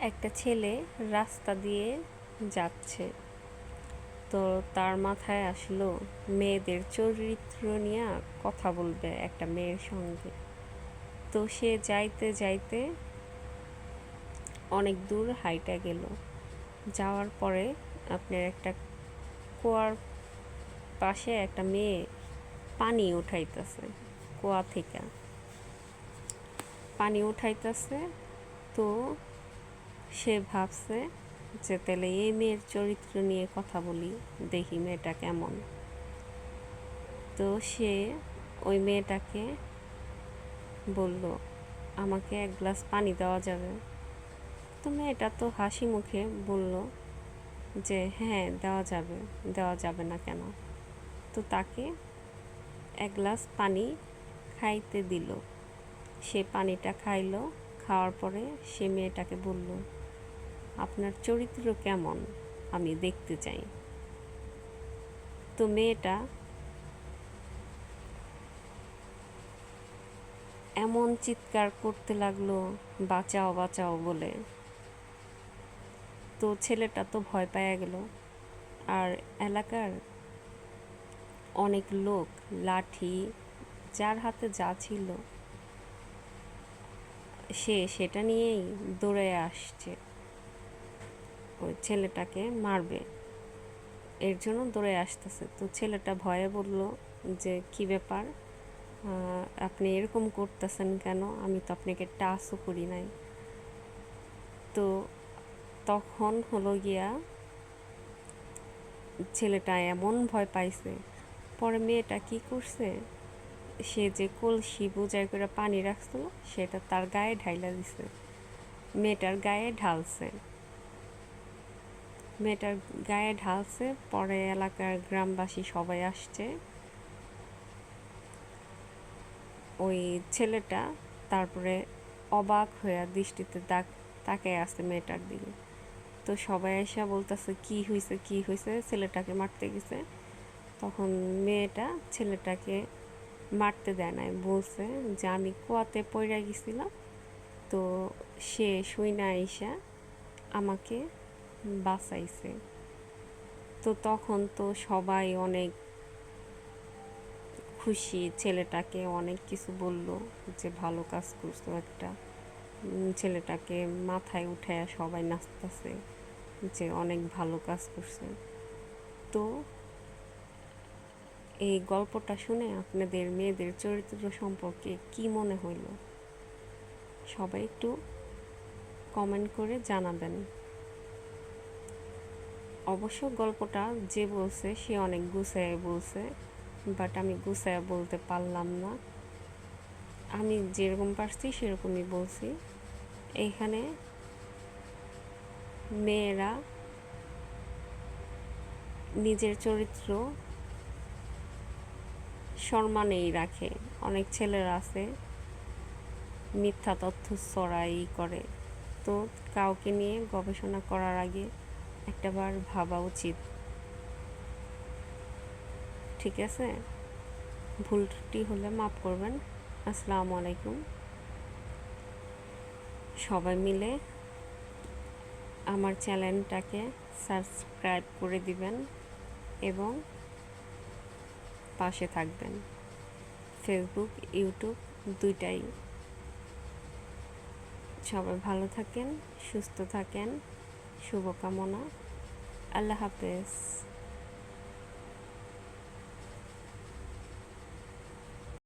একটা ছেলে রাস্তা দিয়ে যাচ্ছে। তো তার মাথায় আসলো, মেয়েদের চরিত্র নিয়ে কথা বলবে একটা মেয়ের সঙ্গে। তো সে যাইতে যাইতে অনেক দূর হাইটা গেল। যাওয়ার পরে আপনার একটা কুয়ার পাশে একটা মেয়ে পানি উঠাইতেছে, কুয়া থেকে। পানি উঠাইতেছে, তো সে ভাবছে যে, তাহলে এই মেয়ের চরিত্র নিয়ে কথা বলি, দেখি মেয়েটা কেমন। তো সে ওই মেয়েটাকে বলল, আমাকে এক গ্লাস পানি দেওয়া যাবে। তো মেয়েটা তো হাসি মুখে বলল যে হ্যাঁ দেওয়া যাবে দেওয়া যাবে না কেন? তো তাকে এক গ্লাস পানি খাইতে দিল। সে পানিটা খাইলো, খাওয়ার পরে সে মেয়েটাকে বলল আপনার চরিত্র কেমন আমি দেখতে চাই। তো মেয়েটা এমন চিৎকার করতে লাগল, বাঁচাও বাঁচাও বলে। তো ছেলেটা তো ভয় পাওয়া গেল। আর এলাকার অনেক লোক, লাঠি, যার হাতে যা ছিল, সে সেটা নিয়েই দৌড়ে আসছে। ওই ছেলেটাকে মারবে। এর জন্য দৌড়ে আসতেছে। তো ছেলেটা ভয়ে বলল যে, কি ব্যাপার? আপনি এরকম করতেছেন কেন? আমি তো আপনাকে টাচও করি নাই। তো তখন হলো গিয়া ছেলেটা এমন ভয় পাইছে, পরে মেয়েটা কি করছে? সে যে কলসি বোঝাই করে পানি রাখছিল, সেটা তার গায়ে ঢাইলা দিছে। মেয়েটার গায়ে ঢালছে। মেয়েটার গায়ে ঢালছে, পরে এলাকার গ্রামবাসী সবাই আসছে। ওই ছেলেটা তারপরে অবাক হয়ে দৃষ্টিতে তাক তাকে আসছে মেয়েটার দিকে। তো সবাই এসে বলতেছে, কি হয়েছে কি হয়েছে ছেলেটাকে মারতে গেছে? তখন মেয়েটা ছেলেটাকে মারতে দেয় নাই, বলছে যে, আমি কুয়াতে পড়ে গেছিলাম, তো সে শুই না আমাকে বাঁচাইছে। তো তখন তো সবাই অনেক খুশি, ছেলেটাকে অনেক কিছু বলল যে, ভালো কাজ করছ একটা। ছেলেটাকে মাথায় উঠে সবাই নাচতেছে যে, অনেক ভালো কাজ করছে। তো এই গল্পটা শুনে আপনাদের মেয়েদের চরিত্র সম্পর্কে কি মনে হইল? সবাই একটু কমেন্ট করে জানাবেন। অবশ্য গল্পটা যে বলছে, সে অনেক গুছায় বলছে বাট আমি গুছায় বলতে পারলাম না। আমি যেরকম পারছি সেরকমই বলছি। এইখানে মেয়েরা নিজের চরিত্র সম্মানেই রাখে। অনেক ছেলেরা আছে, মিথ্যা তথ্য ছড়াই করে। তো কাউকে নিয়ে গবেষণা করার আগে একটাবার ভাবা উচিত। ঠিক আছে? ভুলটি হলে মাফ করবেন। আসসালামু আলাইকুম। সবাই মিলে আমার চ্যানেলটাকে সাবস্ক্রাইব করে দিবেন এবং পাশে থাকবেন। ফেসবুক, ইউটিউব দুইটাই। সবাই ভালো থাকেন, সুস্থ থাকেন। শুভকামনা। আল্লাহ হাফেজ।